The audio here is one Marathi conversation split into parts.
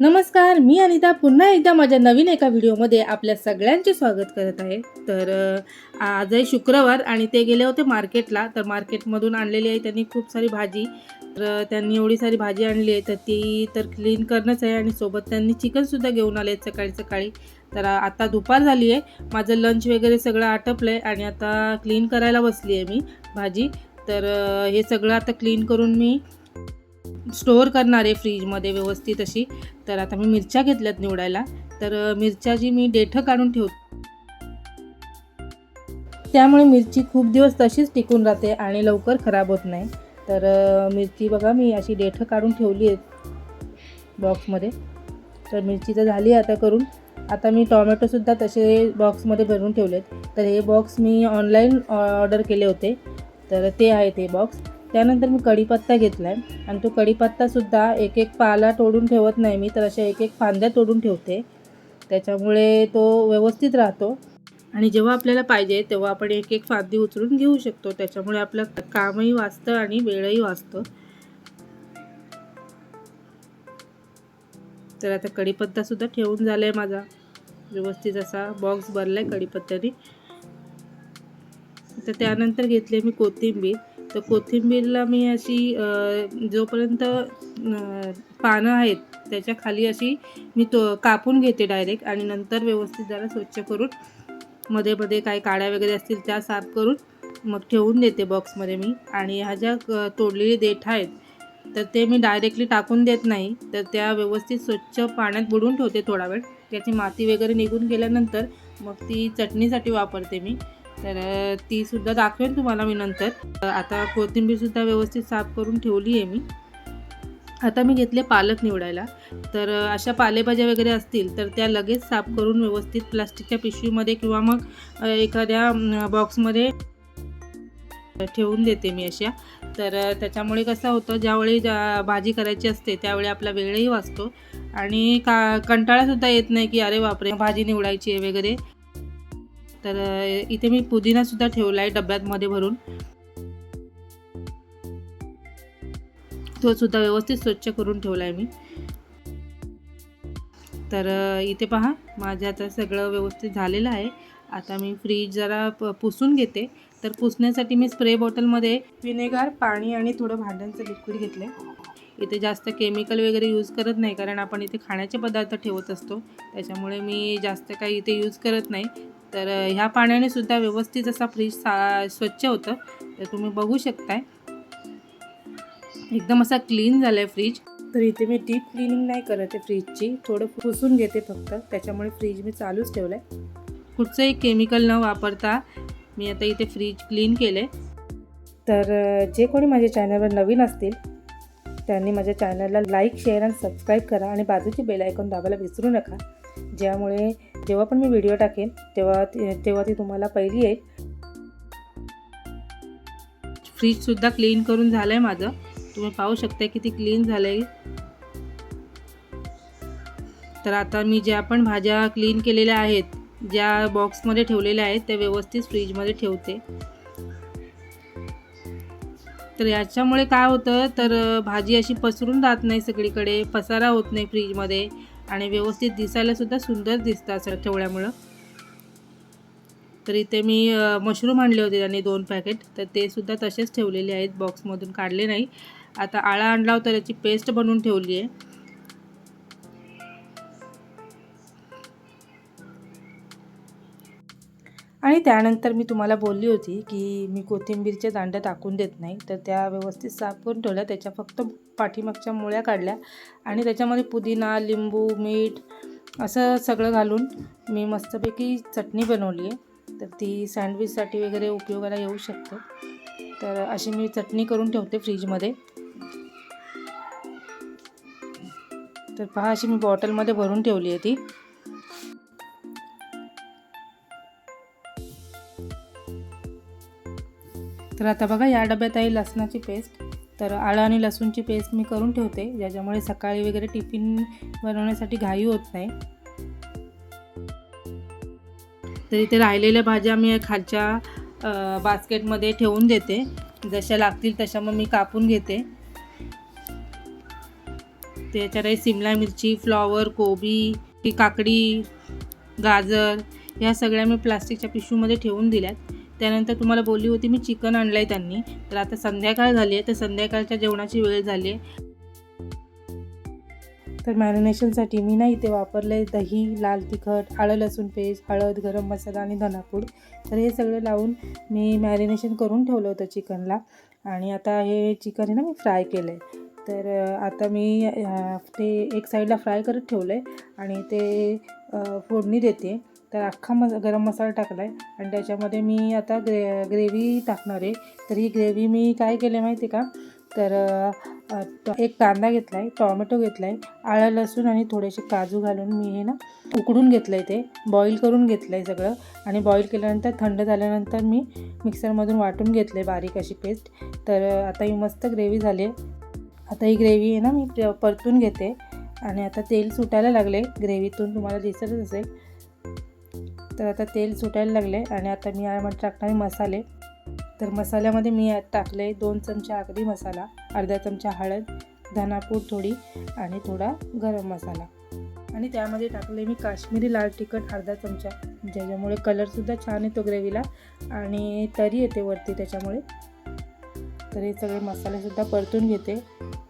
नमस्कार मी अनिता पुन्हा एकदा माझ्या नवीन एका व्हिडिओमध्ये आपल्या सगळ्यांचे स्वागत करत आहे. तर आज आहे शुक्रवार आणि ते गेले होते मार्केटला तर मार्केटमधून आणलेली आहे त्यांनी खूप सारी भाजी. तर त्यांनी एवढी सारी भाजी आणली आहे तर ती तर क्लीन करणंच आहे आणि सोबत त्यांनी चिकनसुद्धा घेऊन आले आहेत सकाळी सकाळी. तर आता दुपार झाली आहे. माझं लंच वगैरे सगळं आटपलं आहे आणि आता क्लीन करायला बसली आहे मी भाजी. तर हे सगळं आता क्लीन करून मी स्टोअर करणार आहे फ्रीजमध्ये व्यवस्थित अशी. तर आता मी मिरच्या घेतल्यात निवडायला. तर मिरच्याची मी देठं काढून ठेवते त्यामुळे मिरची खूप दिवस तशीच टिकून राहते आणि लवकर खराब होत नाही. तर मिरची बघा मी अशी देठं काढून ठेवली आहेत बॉक्समध्ये. तर मिरची तर झाली आता करून. आता मी टॉमॅटोसुद्धा तसे बॉक्समध्ये भरून ठेवलेत. तर हे बॉक्स मी ऑनलाईन ऑर्डर केले होते. तर ते आहेत हे बॉक्स. त्यानंतर मी कढीपत्ता घेतला आहे आणि तो कढीपत्तासुद्धा एक एक पाला तोडून ठेवत नाही मी तर अशा एक एक फांद्या तोडून ठेवते. त्याच्यामुळे तो व्यवस्थित राहतो. आणि जेव्हा आपल्याला पाहिजे तेव्हा आपण एक एक फांदी उचलून घेऊ शकतो. त्याच्यामुळे आपलं कामही वाचतं आणि वेळही वाचतो. तर आता कढीपत्तासुद्धा ठेवून झाला आहे माझा. व्यवस्थित असा बॉक्स भरला आहे कढीपत्त्याने. तर त्यानंतर घेतली मी कोथिंबीर. तर कोथिंबीरला मी अशी जोपर्यंत पानं आहेत त्याच्याखाली अशी मी तो कापून घेते डायरेक्ट आणि नंतर व्यवस्थित जरा स्वच्छ करून मध्ये मध्ये काही काड्या वगैरे असतील त्या साफ करून मग ठेवून देते बॉक्समध्ये मी. आणि ह्या ज्या अ, तोडलेली देठ आहेत तर ते मी डायरेक्टली टाकून देत नाही. तर त्या व्यवस्थित स्वच्छ पाण्यात बुडून ठेवते थोडा वेळ. त्याची माती वगैरे निघून गेल्यानंतर मग ती चटणीसाठी वापरते मी. तर तीसुद्धा ती सुद्धा दाखवेन तुम्हाला मी नंतर. अ, आता कोथिंबीरसुद्धा व्यवस्थित साफ करून ठेवली आहे मी. आता मी घेतले पालक निवडायला. तर अशा पालेभाज्या वगैरे असतील तर त्या लगेच साफ करून व्यवस्थित प्लास्टिकच्या पिशवीमध्ये किंवा मग एखाद्या बॉक्समध्ये ठेवून देते मी अशा. तर त्याच्यामुळे कसं होतं ज्यावेळी ज्या भाजी करायची असते त्यावेळी आपला वेळही वाचतो. आणि का कंटाळासुद्धा येत नाही की अरे बापरे भाजी निवडायची आहे वगैरे. तर इथे मी पुदिनासुद्धा ठेवला आहे डब्यातमध्ये भरून. तो सुद्धा व्यवस्थित स्वच्छ करून ठेवला आहे मी. तर इथे पहा माझं आता सगळं व्यवस्थित झालेलं आहे. आता मी फ्रीज जरा प पुसून घेते. तर पुसण्यासाठी मी स्प्रे बॉटलमध्ये विनेगार पाणी आणि थोडं भांड्यांचं लिक्विड घेतलं आहे इथे जास्त केमिकल वगैरे यूज करत नाही कारण आपण इथे खाण्याचे पदार्थ ठेवत असतो. त्याच्यामुळे मी जास्त काही इथे यूज करत नाही. तर ह्या पाण्याने सुद्धा व्यवस्थित असा फ्रीज सा स्वच्छ होतं. तर तुम्ही बघू शकताय. एकदम असा क्लीन झाला आहे फ्रीज. तर इथे मी डीप क्लिनिंग नाही करत आहे फ्रीजची. थोडं पुसून घेते फक्त. त्याच्यामुळे फ्रीज मी चालूच ठेवलं आहे कुठचंही केमिकल न वापरता मी आता इथे फ्रीज क्लीन केले तर जे कोणी माझ्या चॅनलवर नवीन असतील त्यांनी माझ्या चॅनलला लाईक शेअर आणि सबस्क्राईब करा आणि बाजूची बेल आयकॉन दाबायला विसरू नका. ज्यामुळे जेव्हा पण मी व्हिडिओ टाकेन तेव्हा तेव्हा ती तुम्हाला पहिली येईल फ्रीजसुद्धा क्लीन करून झालं आहे माझं. तुम्ही पाहू शकता किती क्लीन झालं आहे तर आता मी ज्या पण भाज्या क्लीन केलेल्या आहेत ज्या बॉक्समध्ये ठेवलेल्या आहेत त्या व्यवस्थित फ्रीजमध्ये ठेवते. तर याच्यामुळे काय होतं तर भाजी अशी पसरून राहत नाही सगळीकडे पसारा होत नाही फ्रीजमध्ये आणि व्यवस्थित दिसायला सुद्धा सुंदर दिसतं असं ठेवल्यामुळं. तर इथे मी मशरूम आणले होते त्यांनी दोन पॅकेट तर ते सुद्धा तसेच ठेवलेले आहेत. बॉक्समधून काढले नाही. आता आळा आणला होता त्याची पेस्ट बनवून ठेवली आहे. आणि त्यानंतर मी तुम्हाला बोलली होती की मी कोथिंबीरच्या दांड्या टाकून देत नाही. तर त्या व्यवस्थित साफ करून ठेवल्या. त्याच्या फक्त पाठीमागच्या मुळ्या काढल्या आणि त्याच्यामध्ये पुदिना लिंबू मीठ असं सगळं घालून मी मस्तपैकी चटणी बनवली आहे. तर ती सँडविचसाठी वगैरे उपयोगाला येऊ शकते. तर अशी मी चटणी करून ठेवते फ्रीजमध्ये. तर पहा अशी मी बॉटलमध्ये भरून ठेवली आहे ती. तर आता बघा या डब्यात आहे लसणाची पेस्ट तर आळं आणि लसूणची पेस्ट मी करून ठेवते ज्याच्यामुळे सकाळी वगैरे टिफिन बनवण्यासाठी घाई होत नाही. तर इथे राहिलेल्या भाज्या मी खालच्या बास्केटमध्ये ठेवून देते. जशा लागतील तशा मग मी कापून घेते. त्याच्यात सिमला मिरची फ्लॉवर कोबी काकडी गाजर ह्या सगळ्या मी प्लास्टिकच्या पिशवीमध्ये ठेवून दिल्यात. त्यानंतर तुम्हाला बोलली होती मी चिकन आणलं आहे त्यांनी. तर आता संध्याकाळ झाली आहे तर संध्याकाळच्या जेवणाची वेळ झाली आहे. तर मॅरिनेशनसाठी मी ना इथे वापरले दही लाल तिखट आळं लसूण पेस्ट हळद गरम मसाला आणि धनापूड. तर हे सगळं लावून मी मॅरिनेशन करून ठेवलं होतं चिकनला. आणि आता हे चिकन आहे ना मी फ्राय केलं आहे तर आता मी ते एक साईडला फ्राय करत ठेवलं आहे आणि ते फोडणी देते. तर अख्खा मस गरम मसाला टाकला आहे आणि त्याच्यामध्ये मी आता ग्रे ग्रेव्ही टाकणार आहे. तर ही ग्रेव्ही मी काय केलं आहे माहिती आहे का तर एक कांदा घेतला आहे टॉमॅटो घेतला आहे आलं लसूण आणि थोडेसे काजू घालून मी हे ना उकडून घेतलं आहे ते. बॉईल करून घेतलं आहे सगळं आणि बॉईल केल्यानंतर थंड झाल्यानंतर मी मिक्सरमधून वाटून घेतलं आहे बारीक अशी पेस्ट. तर आता ही मस्त ग्रेव्ही झाली आहे आता ही ग्रेव्ही आहे ना मी प- परतून घेते आणि आता तेल सुटायला लागले ग्रेव्हीतून तुम्हाला दिसतच असेल. तर आता तेल सुटायला लागले आणि आता मी यामध्ये टाकणारे मसाले. तर मसाल्यामध्ये मी टाकले दोन चमचा आगरी मसाला अर्धा चमचा हळद धनापूर थोडी आणि थोडा गरम मसाला. आणि त्यामध्ये टाकले मी काश्मीरी लाल तिखट अर्धा चमचा. ज्याच्यामुळे कलरसुद्धा छान येतो ग्रेव्हीला आणि तरी येते वरती त्याच्यामुळे. तर हे सगळे मसालेसुद्धा परतून घेते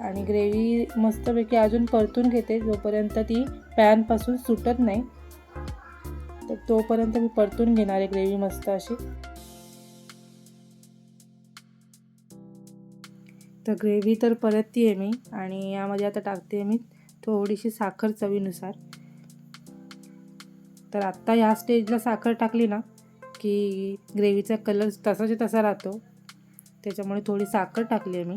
आणि ग्रेव्ही मस्तपैकी अजून परतून घेते जोपर्यंत ती पॅनपासून सुटत नाही. तर तोपर्यंत मी परतून घेणार आहे ग्रेव्ही मस्त अशी. तर ग्रेव्ही तर परतती आहे मी आणि यामध्ये आता टाकते मी थोडीशी साखर चवीनुसार. तर आत्ता ह्या स्टेजला साखर टाकली ना की ग्रेव्हीचा कलर तसाच्या तसा राहतो. त्याच्यामुळे थोडी साखर टाकली आहे मी.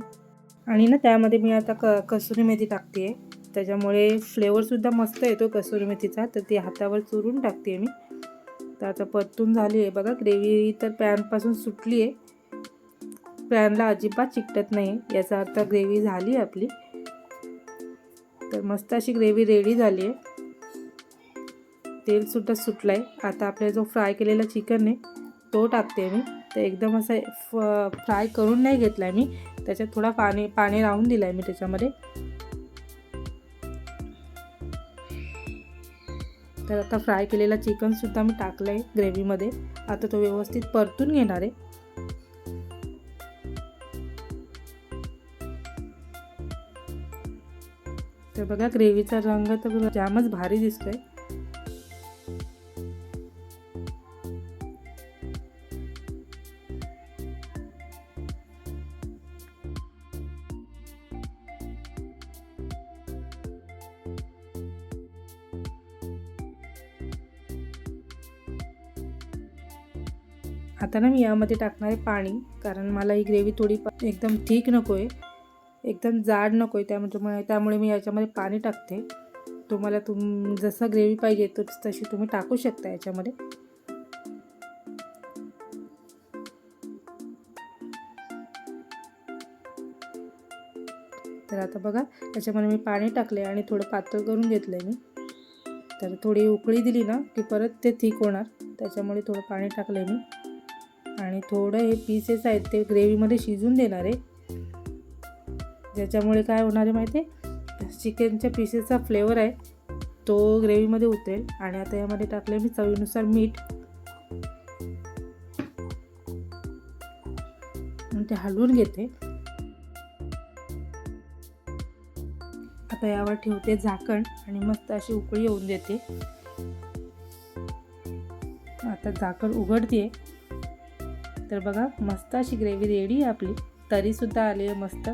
आणि ना त्यामध्ये मी आता क कसुरी मेथी टाकते आहे त्याच्यामुळे फ्लेवरसुद्धा मस्त येतो कसुरी मेथीचा. तर ती हातावर चुरून टाकते मी. तर आता परतून झाली आहे बघा ग्रेव्ही तर पॅनपासून सुटली आहे. पॅनला अजिबात चिकटत नाही याचा अर्थ ग्रेव्ही झाली आहे आपली. तर मस्त अशी ग्रेव्ही रेडी झाली आहे. तेलसुद्धा सुटलं आहे आता आपला जो फ्राय केलेला चिकन आहे तो टाकते मी. तर एकदम असं फ फ्राय करून नाही घेतला आहे मी. त्याच्यात थोडा पाणी पाणी राहून दिलं आहे मी त्याच्यामध्ये. तर आता फ्राय केलेला चिकनसुद्धा मी टाकलं आहे ग्रेव्हीमध्ये आता तो व्यवस्थित परतून घेणार आहे. तर बघा ग्रेव्हीचा रंग तर जामच भारी दिसतोय. आता ना मी यामध्ये टाकणार आहे पाणी कारण मला ही ग्रेव्ही थोडी एकदम ठीक नको आहे एकदम जाड नको आहे त्यामुळे त्यामुळे मी याच्यामध्ये पाणी टाकते. तुम्हाला तुम जसं ग्रेव्ही पाहिजे तर तशी तुम्ही टाकू शकता याच्यामध्ये. तर आता बघा त्याच्यामध्ये मी पाणी टाकले आणि थोडं पातळ करून घेतलं आहे मी. तर थोडी उकळी दिली ना की परत ते ठीक होणार. त्याच्यामुळे थोडं पाणी टाकलं आहे मी. आणि थोडं हे पीसेस आहेत ते ग्रेव्हीमध्ये शिजून देणार आहे. ज्याच्यामुळे काय होणार आहे माहिती आहे? चिकनच्या पीसेसचा फ्लेवर आहे तो ग्रेव्हीमध्ये उतरेल. आणि आता यामध्ये टाकले मी चवीनुसार मीठ. ते हलवून घेते. आता यावर ठेवते झाकण आणि मस्त अशी उकळी येऊन देते. आता झाकण उघडते तर बघा मस्त अशी ग्रेव्ही रेडी आहे आपली. तरीसुद्धा आली आहे मस्त.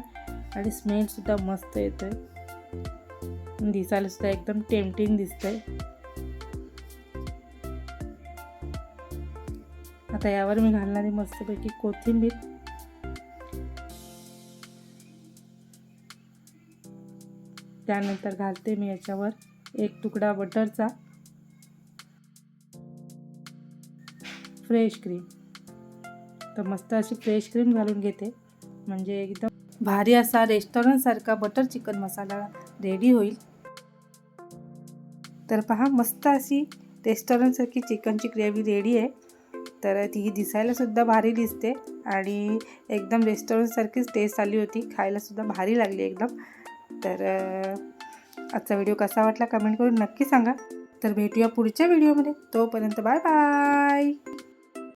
आणि स्मेलसुद्धा मस्त येतो आहे दिसायला सुद्धा एकदम टेम्पटिंग दिसतंय. आता यावर मी घालणारी मस्तपैकी कोथिंबीर. त्यानंतर घालते मी याच्यावर एक तुकडा बटरचा फ्रेश क्रीम तर मस्त अशी फ्रेश क्रीम घालून घेते. म्हणजे एकदम भारी असा रेस्टॉरंटसारखा बटर चिकन मसाला रेडी होईल. तर पहा मस्त अशी रेस्टॉरंटसारखी चिकनची ग्रेव्ही रेडी आहे. तर ती दिसायलासुद्धा भारी दिसते आणि एकदम रेस्टॉरंटसारखीच टेस्ट आली होती. खायलासुद्धा भारी लागली एकदम. तर आजचा व्हिडिओ कसा वाटला कमेंट करून नक्की सांगा. तर भेटूया पुढच्या व्हिडिओमध्ये तोपर्यंत बाय बाय